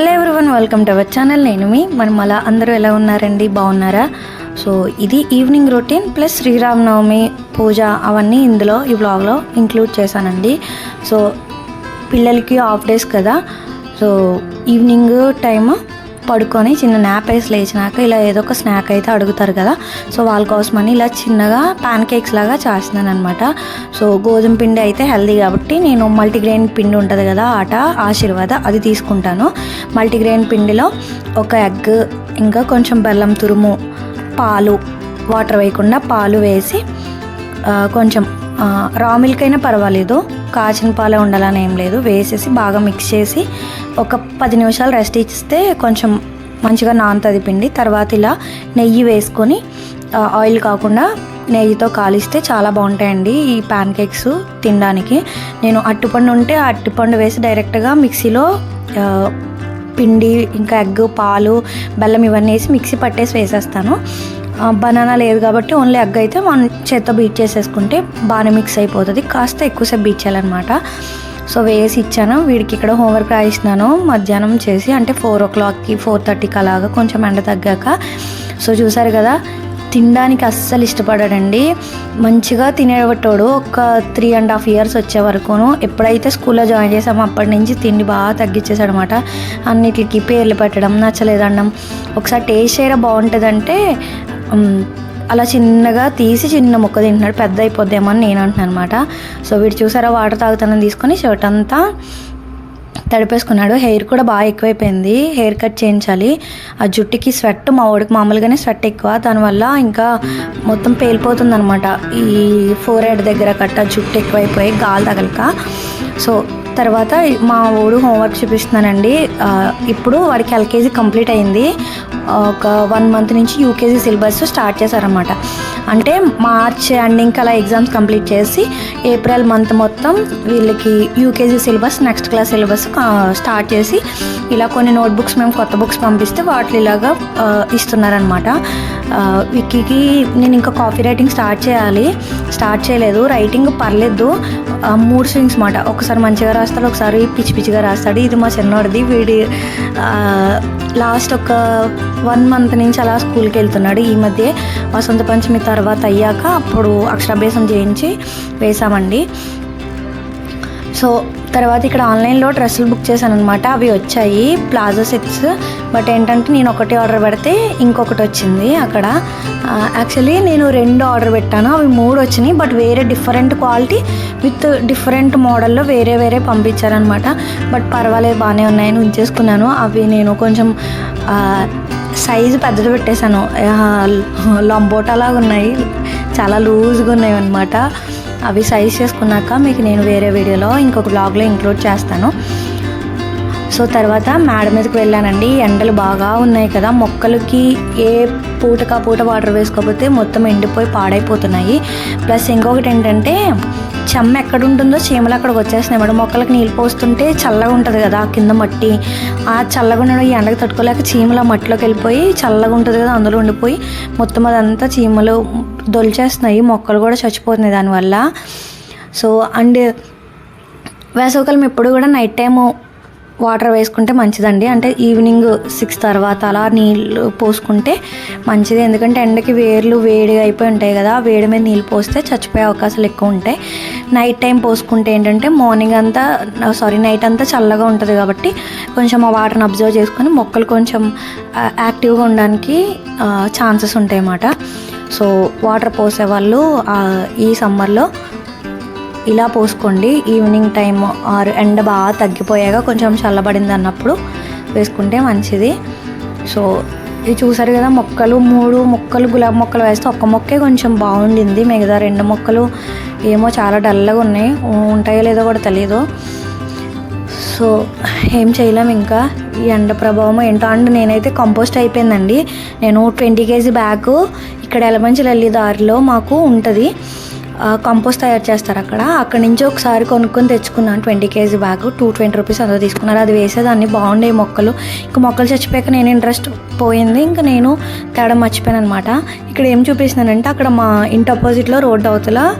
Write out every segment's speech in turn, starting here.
Hello everyone welcome to our channel. నేను మీ మనం అలా అందరూ ఎలా ఉన్నారండి? బాగున్నారా? సో ఇది ఈవినింగ్ రొటీన్ ప్లస్ శ్రీరామనవమి పూజ అవన్నీ ఇందులో ఈ బ్లాగ్లో ఇంక్లూడ్ చేశానండి. సో పిల్లలకి హాఫ్ డేస్ కదా. సో ఈవినింగ్ టైము పడుకొని చిన్న నాప్ వేసి లేచినాక ఇలా ఏదో ఒక స్నాక్ అయితే అడుగుతారు కదా. సో వాళ్ళ కోసమని ఇలా చిన్నగా ప్యాన్ కేక్స్ లాగా చేస్తున్నాను అనమాట సో గోధుమ పిండి అయితే హెల్దీ కాబట్టి నేను మల్టీగ్రెయిన్ పిండి ఉంటుంది కదా ఆట ఆశీర్వాద అది తీసుకుంటాను. మల్టీగ్రెయిన్ పిండిలో ఒక ఎగ్ ఇంకా కొంచెం బెల్లం తురుము పాలు వాటర్ వేయకుండా పాలు వేసి కొంచెం రా మిల్క్ అయినా పర్వాలేదు. కాచిన పాలే ఉండాలని ఏం లేదు. వేసేసి బాగా మిక్స్ చేసి ఒక పది నిమిషాలు రెస్ట్ ఇస్తే కొంచెం మంచిగా నానుతుంది పిండి. తర్వాత ఇలా నెయ్యి వేసుకొని ఆయిల్ కాకుండా నెయ్యితో కాలిస్తే చాలా బాగుంటాయండి ఈ ప్యాన్ కేక్స్ తినడానికి. నేను అట్టుపండు ఉంటే ఆ అట్టుపండు వేసి డైరెక్ట్గా మిక్సీలో పిండి ఇంకా ఎగ్ పాలు బెల్లం ఇవన్నీ వేసి మిక్సీ పట్టేసి వేసేస్తాను. బనానా లేదు కాబట్టి ఓన్లీ ఎగ్ అయితే మనం చేత్తో బీట్ చేసేసుకుంటే బాగానే మిక్స్ అయిపోతుంది. కాస్త ఎక్కువసేపు బీట్ చేయాలన్నమాట. సో వేసి ఇచ్చాను. వీడికి ఇక్కడ హోంవర్క్ రాయిస్తున్నాను. మధ్యాహ్నం చేసి అంటే ఫోర్ ఓ క్లాక్కి ఫోర్ థర్టీకి అలాగా కొంచెం ఎండ తగ్గాక. సో చూసారు కదా తినడానికి అస్సలు ఇష్టపడాడండి. మంచిగా తినేటోడు ఒక త్రీ అండ్ హాఫ్ ఇయర్స్ వచ్చే వరకును ఎప్పుడైతే స్కూల్లో జాయిన్ చేసామో అప్పటి నుంచి తిండి బాగా తగ్గించేసాడు అనమాట అన్నిటికి పేర్లు పెట్టడం నచ్చలేదనడం ఒకసారి టేస్ట్ చేయడం బాగుంటుందంటే అలా చిన్నగా తీసి చిన్న ముక్క తింటున్నాడు. పెద్ద అయిపోద్దేమో అని నేను అంటున్నాను అనమాట సో వీడు చూసారా వాటర్ తాగుతానని తీసుకొని షర్ట్ అంతా తడిపేసుకున్నాడు. హెయిర్ కూడా బాగా ఎక్కువైపోయింది. హెయిర్ కట్ చేయించాలి. ఆ జుట్టుకి స్వెట్ మా వాడికి మామూలుగానే స్వెట్ ఎక్కువ. దానివల్ల ఇంకా మొత్తం పేలిపోతుంది అనమాట ఈ ఫోర్ హెడ్ దగ్గర కట్ట జుట్టు ఎక్కువైపోయి గాలి తగలక. సో తర్వాత మా ఊడు హోంవర్క్ చూపిస్తున్నానండి. ఇప్పుడు వాడికి ఎల్కేజీ కంప్లీట్ అయింది. ఒక వన్ మంత్ నుంచి యూకేజీ సిలబస్ స్టార్ట్ చేశారనమాట అంటే మార్చ్ ఎండింగ్ అలా ఎగ్జామ్స్ కంప్లీట్ చేసి ఏప్రిల్ మంత్ మొత్తం వీళ్ళకి UKG syllabus next class syllabus start చేసి ఇలా కొన్ని నోట్బుక్స్ మేము కొత్త బుక్స్ పంపిస్తే వాటిని ఇలాగా ఇస్తున్నారనమాట విక్కీకి నేను ఇంకా కాపీ రైటింగ్ స్టార్ట్ చేయాలి. స్టార్ట్ చేయలేదు. రైటింగ్ పర్లేదు. మూడు స్వింగ్స్ మాట ఒకసారి మంచిగా రాస్తాడు ఒకసారి పిచ్చి పిచ్చిగా రాస్తాడు. ఇది మా చిన్నోడిది. వీడి లాస్ట్ ఒక వన్ మంత్ నుంచి అలా స్కూల్కి వెళ్తున్నాడు. ఈ మధ్య వసంత పంచమి తర్వాత అయ్యాక అప్పుడు అక్షరాభ్యాసం చేయించి వేసామండి సో తర్వాత ఇక్కడ ఆన్లైన్లో డ్రెస్సులు బుక్ చేశాను అనమాట అవి వచ్చాయి. Palazzo sets. బట్ ఏంటంటే నేను ఒకటి ఆర్డర్ పెడితే ఇంకొకటి వచ్చింది అక్కడ. యాక్చువల్లీ నేను రెండు ఆర్డర్ పెట్టాను. అవి మూడు వచ్చినాయి. బట్ వేరే డిఫరెంట్ క్వాలిటీ విత్ డిఫరెంట్ మోడల్లో వేరే వేరే పంపించారనమాట బట్ పర్వాలేదు బాగానే ఉన్నాయని ఉంచేసుకున్నాను. అవి నేను కొంచెం సైజు పెద్దది పెట్టేశాను. లంబోటాలాగా ఉన్నాయి. చాలా లూజ్గా ఉన్నాయి అనమాట అవి సైజ్ చేసుకున్నాక మీకు నేను వేరే వీడియోలో ఇంకొక బ్లాగ్లో ఇంక్లూడ్ చేస్తాను. సో తర్వాత మేడ మీదకి వెళ్ళానండి. ఎండలు బాగా ఉన్నాయి కదా. మొక్కలకి ఏ పూటకా పూట వాటర్ వేసుకోకపోతే మొత్తం ఎండిపోయి పాడైపోతున్నాయి. ప్లస్ ఇంకొకటి ఏంటంటే చెమ్మ ఎక్కడ ఉంటుందో చీమలు అక్కడికి వచ్చేస్తున్నాయి మేడం. మొక్కలకు నీళ్ళు పోస్తుంటే చల్లగా ఉంటుంది కదా కింద మట్టి. ఆ చల్లగా ఉండడం ఈ ఎండకు తట్టుకోలేక చీమలు ఆ మట్టిలోకి వెళ్ళిపోయి చల్లగా ఉంటుంది కదా అందులో ఉండిపోయి మొత్తం అదంతా చీమలు దొలిచేస్తున్నాయి మొక్కలు కూడా చచ్చిపోతున్నాయి దానివల్ల. సో అండ్ వేసవికాలం ఎప్పుడు కూడా నైట్ టైము వాటర్ వేసుకుంటే మంచిదండి. అంటే ఈవినింగ్ సిక్స్ తర్వాత అలా నీళ్ళు పోసుకుంటే మంచిది. ఎందుకంటే ఎండకి వేర్లు వేడిగా అయిపోయి ఉంటాయి కదా వేడి మీద నీళ్ళు పోస్తే చచ్చిపోయే అవకాశాలు ఎక్కువ ఉంటాయి. నైట్ టైం పోసుకుంటే ఏంటంటే మార్నింగ్ అంతా సారీ నైట్ అంతా చల్లగా ఉంటుంది కాబట్టి కొంచెం ఆ వాటర్ని అబ్జర్వ్ చేసుకొని మొక్కలు కొంచెం యాక్టివ్గా ఉండడానికి ఛాన్సెస్ ఉంటాయి అన్నమాట సో వాటర్ పోసే వాళ్ళు ఈ సమ్మర్లో ఇలా పోసుకోండి. ఈవినింగ్ టైం ఆర్ ఎండ బాగా తగ్గిపోయాక కొంచెం చల్లబడింది అన్నప్పుడు వేసుకుంటే మంచిది. సో ఇది చూసారు కదా మొక్కలు మూడు మొక్కలు గులాబీ మొక్కలు వేస్తే ఒక్క మొక్కే కొంచెం బాగుండింది. మిగతా రెండు మొక్కలు ఏమో చాలా డల్గా ఉన్నాయి. ఉంటాయో లేదో కూడా తెలియదు సో ఏం చేయలేం ఇంకా. ఈ ఎండ ప్రభావం ఏంటో. అండ్ నేనైతే కంపోస్ట్ అయిపోయిందండి. నేను ట్వంటీ కేజీ బ్యాగ్ ఇక్కడ ఎలమంచి లల్లి దారిలో మాకు ఉంటుంది. కంపోస్ట్ తయారు చేస్తారు అక్కడ. అక్కడ నుంచి ఒకసారి కొనుక్కొని తెచ్చుకున్నాను twenty KG bag. Two twenty rupees అంతా తీసుకున్నారు. అది వేసేదాన్ని. బాగుండే మొక్కలు. ఇంకా మొక్కలు చచ్చిపోయాక నేను ఇంట్రెస్ట్ పోయింది. ఇంకా నేను తేడా మర్చిపోయాను అనమాట ఇక్కడ ఏం చూపిస్తున్నానంటే అక్కడ మా ఇంటి అపోజిట్లో రోడ్డు అవతల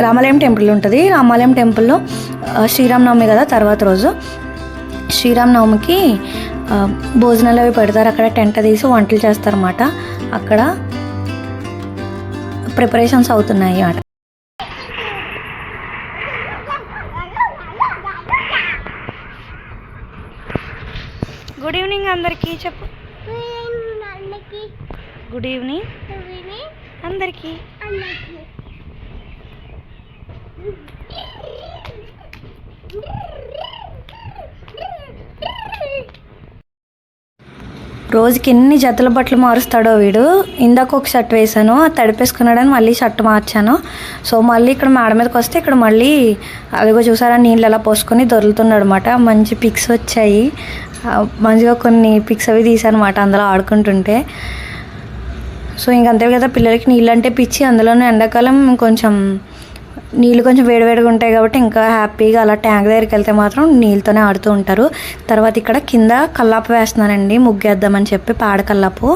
రామాలయం టెంపుల్ ఉంటుంది. రామాలయం టెంపుల్లో శ్రీరామనవమి కదా తర్వాత రోజు. శ్రీరామనవమికి ఆ, భోజనాలు అవి పెడతారు. అక్కడ టెంట్ తీసి వంటలు చేస్తారన్నమాట. అక్కడ ప్రిపరేషన్స్ అవుతున్నాయి అట గుడ్ ఈవినింగ్ అందరికీ చెప్పు. గుడ్ ఈవినింగ్ విని అందరికీ. రోజుకి ఎన్ని జతల బట్టలు మారుస్తాడో వీడు. ఇందాక ఒక షర్ట్ వేసాను అది తడిపేసుకున్నాడని మళ్ళీ షర్ట్ మార్చాను. సో మళ్ళీ ఇక్కడ మేడ మీదకి వస్తే ఇక్కడ మళ్ళీ అదిగో చూసారా నీళ్ళు ఎలా పోసుకొని దొరుకుతున్నాడు అనమాట మంచి పిక్స్ వచ్చాయి. మంచిగా కొన్ని పిక్స్ అవి తీసానమాట అందులో ఆడుకుంటుంటే. సో ఇంకంతే కదా పిల్లలకి నీళ్ళు అంటే పిచ్చి అందులోనూ ఎండాకాలం కొంచెం నీళ్ళు కొంచెం వేడివేడిగా ఉంటాయి కాబట్టి ఇంకా హ్యాపీగా అలా ట్యాంక్ దగ్గరికి వెళ్తే మాత్రం నీళ్ళతోనే ఆడుతూ ఉంటారు. తర్వాత ఇక్కడ కింద కల్లాపు వేస్తున్నానండి ముగ్గు వేద్దామని చెప్పి పాడ కల్లాపు.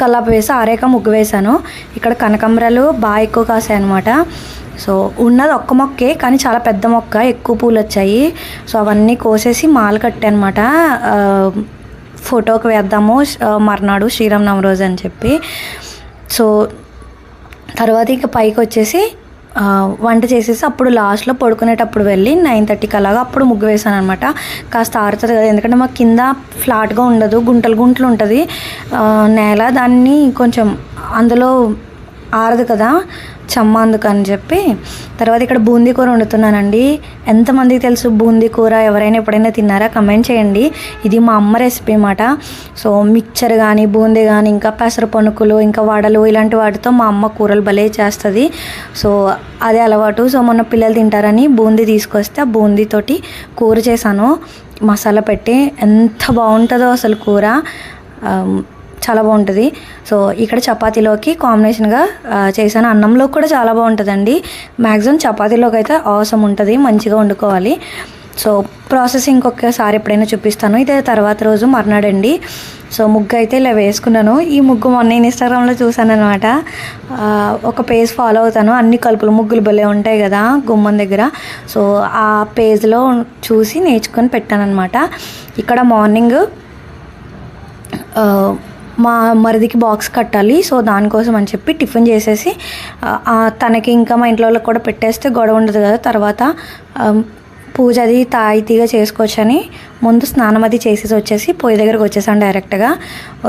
కల్లాపు వేసి ఆరేక ముగ్గు వేశాను. ఇక్కడ కనకాంబరాలు బాగా ఎక్కువ కాసాయి అనమాట సో ఉన్నది ఒక్క మొక్కే కానీ చాలా పెద్ద మొక్క ఎక్కువ పూలు వచ్చాయి. సో అవన్నీ కోసేసి మాల కట్టానమాట ఫోటోకి వేద్దాము మర్నాడు శ్రీరామ్ నవరోజు అని చెప్పి. సో తర్వాత ఇక పైకి వచ్చేసి వంట చేసేసి అప్పుడు లాస్ట్లో పడుకునేటప్పుడు వెళ్ళి నైన్ థర్టీకి అలాగా అప్పుడు ముగ్గు వేసాను అనమాట కాస్త ఆరుతుంది కదా ఎందుకంటే మాకు కింద ఫ్లాట్గా ఉండదు గుంటలు గుంటలు ఉంటుంది. నేల దాన్ని కొంచెం అందులో ఆరదు కదా చెమ్మ అందుకని చెప్పి. తర్వాత ఇక్కడ బూందీ కూర వండుతున్నానండి. ఎంతమందికి తెలుసు బూందీ కూర? ఎవరైనా ఎప్పుడైనా తిన్నారా? కమెంట్ చేయండి. ఇది మా అమ్మ రెసిపీ అన్నమాట. సో మిక్చర్ కానీ బూందీ కానీ ఇంకా పెసర పనుకులు ఇంకా వడలు ఇలాంటి వాటితో మా అమ్మ కూరలు భలే చేస్తుంది. సో అదే అలవాటు. సో మొన్న పిల్లలు తింటారని బూందీ తీసుకొస్తే ఆ బూందీతోటి కూర చేశాను. మసాలా పెట్టి ఎంత బాగుంటుందో అసలు కూర. చాలా బాగుంటుంది. సో ఇక్కడ చపాతీలోకి కాంబినేషన్గా చేశాను. అన్నంలో కూడా చాలా బాగుంటుందండి. మ్యాక్సిమం చపాతీలోకి అయితే అవసరం ఉంటుంది. మంచిగా వండుకోవాలి. సో ప్రాసెస్ ఇంకొకసారి ఎప్పుడైనా చూపిస్తాను. ఇదే తర్వాత రోజు మర్నాడండి. సో ముగ్గు అయితే ఇలా వేసుకున్నాను. ఈ ముగ్గు మొన్న నేను ఇన్స్టాగ్రామ్లో చూసాను అనమాట ఒక పేజ్ ఫాలో అవుతాను. అన్ని కలుపులు ముగ్గులు భలే ఉంటాయి కదా గుమ్మం దగ్గర. సో ఆ పేజ్లో చూసి నేర్చుకొని పెట్టాను అనమాట ఇక్కడ మార్నింగ్ మా మరిదికి బాక్స్ కట్టాలి. సో దానికోసం అని చెప్పి టిఫిన్ చేసేసి తనకి ఇంకా మా ఇంట్లో వాళ్ళకి కూడా పెట్టేస్తే గొడవ ఉండదు కదా. తర్వాత పూజ అది తాయితీగా చేసుకోవచ్చని ముందు స్నానం అది చేసేసి వచ్చేసి పొయ్యి దగ్గరకు వచ్చేసాను డైరెక్ట్గా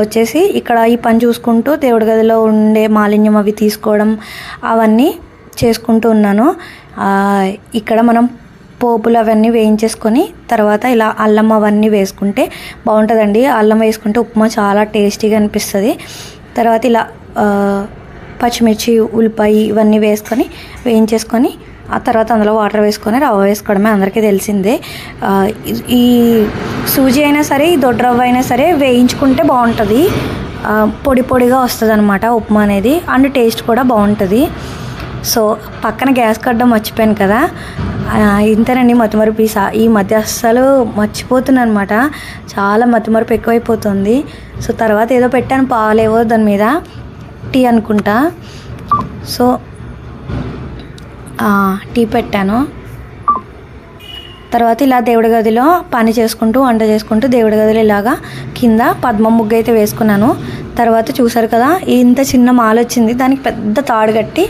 వచ్చేసి ఇక్కడ ఈ పని చూసుకుంటూ దేవుడి గదిలో ఉండే మాలిన్యం అవి తీసుకోవడం అవన్నీ చేసుకుంటూ ఉన్నాను. ఇక్కడ మనం పోపులు అవన్నీ వేయించేసుకొని తర్వాత ఇలా అల్లం అవన్నీ వేసుకుంటే బాగుంటుందండి. అల్లం వేసుకుంటే ఉప్మా చాలా టేస్టీగా అనిపిస్తుంది. తర్వాత ఇలా పచ్చిమిర్చి ఉల్లిపాయ ఇవన్నీ వేసుకొని వేయించేసుకొని ఆ తర్వాత అందులో వాటర్ వేసుకొని రవ్వ వేసుకోవడమే అందరికీ తెలిసిందే. ఈ- సూజీ అయినా సరే ఈ దొడ్డు రవ్వ అయినా సరే వేయించుకుంటే బాగుంటుంది. పొడి పొడిగా వస్తుంది అనమాట ఉప్మా అనేది. అండ్ టేస్ట్ కూడా బాగుంటుంది. సో పక్కన గ్యాస్ కట్టడం మర్చిపోయాను కదా. ఇంతేనండి మతిమరుపు. ఈ సా- ఈ మధ్య అస్సలు మర్చిపోతున్నాను అనమాట చాలా మతిమరుపు ఎక్కువైపోతుంది. సో తర్వాత ఏదో పెట్టాను పాలేవో దాని మీద. టీ అనుకుంటా. సో టీ పెట్టాను. తర్వాత ఇలా దేవుడి గదిలో పని చేసుకుంటూ వంట చేసుకుంటూ దేవుడి గదిలో ఇలాగా కింద పద్మ ముగ్గు అయితే వేసుకున్నాను. తర్వాత చూసారు కదా ఇంత చిన్న మాల వచ్చింది. దానికి పెద్ద తాడు కట్టి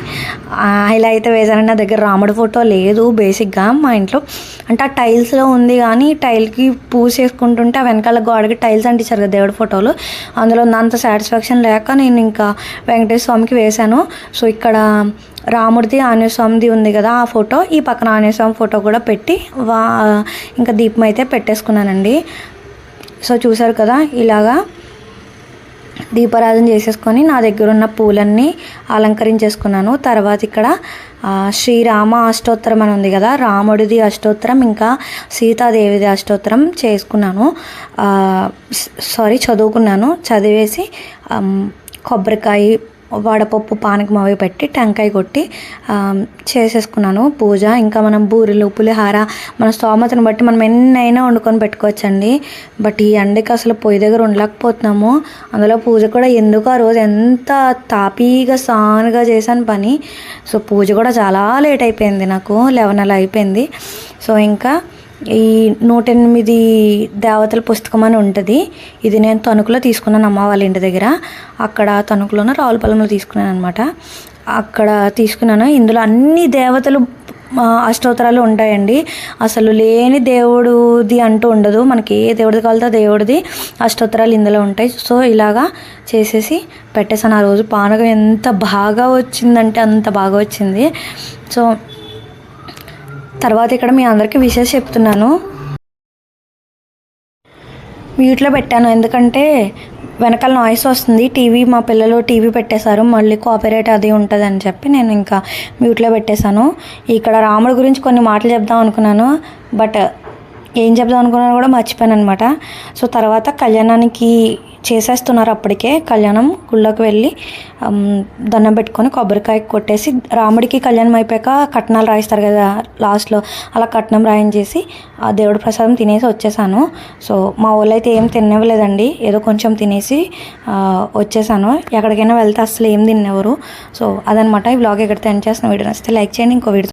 ఇలా అయితే వేసాను నా దగ్గర రాముడి ఫోటో లేదు బేసిక్గా మా ఇంట్లో. అంటే ఆ టైల్స్లో ఉంది కానీ టైల్కి పూజ చేసుకుంటుంటే ఆ వెనకాల గోడకి టైల్స్ అంటించారు కదా దేవుడి ఫోటోలు. అందులో అంత సాటిస్ఫాక్షన్ లేక నేను ఇంకా వెంకటేశ్వర స్వామికి వేశాను. సో ఇక్కడ రాముడిది ఆంజనేయ స్వామిది ఉంది కదా ఆ ఫోటో. ఈ పక్కన ఆంజనేయ స్వామి ఫోటో కూడా పెట్టి వా ఇంకా దీపం అయితే పెట్టేసుకున్నానండి. సో చూసారు కదా ఇలాగా దీపారాధన చేసేసుకొని నా దగ్గర ఉన్న పూలన్నీ అలంకరించేసుకున్నాను. తర్వాత ఇక్కడ శ్రీరామ అష్టోత్తరం అని ఉంది కదా రాముడిది అష్టోత్తరం ఇంకా సీతాదేవిది అష్టోత్తరం చేసుకున్నాను. సారీ చదువుకున్నాను. చదివేసి కొబ్బరికాయ వడపప్పు పానకం అవి పెట్టి టెంకాయ కొట్టి చేసేసుకున్నాను. పూజ ఇంకా మనం బూరెలు పులిహార మన స్తోమతను బట్టి మనం ఎన్నైనా వండుకొని పెట్టుకోవచ్చండి. బట్ ఈ ఎండకి అసలు పొయ్యి దగ్గర ఉండలేకపోతున్నాము. అందులో పూజ కూడా ఎందుకు ఆ రోజు ఎంత తాపీగా సానుగా చేశాను పని. సో పూజ కూడా చాలా లేట్ అయిపోయింది నాకు లెవెన్ అలా అయిపోయింది. సో ఇంకా ఈ నూట ఎనిమిది దేవతల పుస్తకం అని ఉంటుంది. ఇది నేను తణుకులో తీసుకున్నాను అమ్మ వాళ్ళ ఇంటి దగ్గర. అక్కడ తణుకులోనూ రావులపాలెంలో తీసుకున్నాను అనమాట అక్కడ తీసుకున్నాను. ఇందులో అన్ని దేవతలు అష్టోత్తరాలు ఉంటాయండి. అసలు లేని దేవుడిది అంటూ ఉండదు. మనకి ఏ దేవుడిది కావాలితే దేవుడిది అష్టోత్తరాలు ఇందులో ఉంటాయి. సో ఇలాగా చేసేసి పెట్టేసాను ఆ రోజు పానకం ఎంత బాగా వచ్చిందంటే అంత బాగా వచ్చింది. సో తర్వాత ఇక్కడ మీ అందరికీ విషయం చెప్తున్నాను. మ్యూట్లో పెట్టాను. ఎందుకంటే వెనకాల నాయిస్ వస్తుంది. టీవీ మా పిల్లలు టీవీ పెట్టేశారు. మళ్ళీ కోఆపరేట్ అది ఉంటుంది అని చెప్పి నేను ఇంకా మ్యూట్లో పెట్టేశాను. ఇక్కడ రాముడి గురించి కొన్ని మాటలు చెప్దాం అనుకున్నాను. బట్ ఏం చెప్దాం అనుకున్నాను కూడా మర్చిపోయాను అనమాట సో తర్వాత కళ్యాణానికి చేసేస్తున్నారు అప్పటికే. కళ్యాణం గుళ్ళోకి వెళ్ళి దండం పెట్టుకొని కొబ్బరికాయ కొట్టేసి రాముడికి కళ్యాణం అయిపోయాక కట్నాలు రాయిస్తారు కదా లాస్ట్లో. అలా కట్నం రాయించేసి ఆ దేవుడి ప్రసాదం తినేసి వచ్చేసాను. సో మా ఊళ్ళో అయితే ఏం తినవ్వలేదండి ఏదో కొంచెం తినేసి వచ్చేసాను. ఎక్కడికైనా వెళ్తే అసలు ఏం తినేవారు సో అదనమాట ఈ బ్లాగ్ ఎక్కడితే ఎండ్ చేస్తున్న వీడియో. నచ్చితే లైక్ చేయండి ఇంకో వీడియో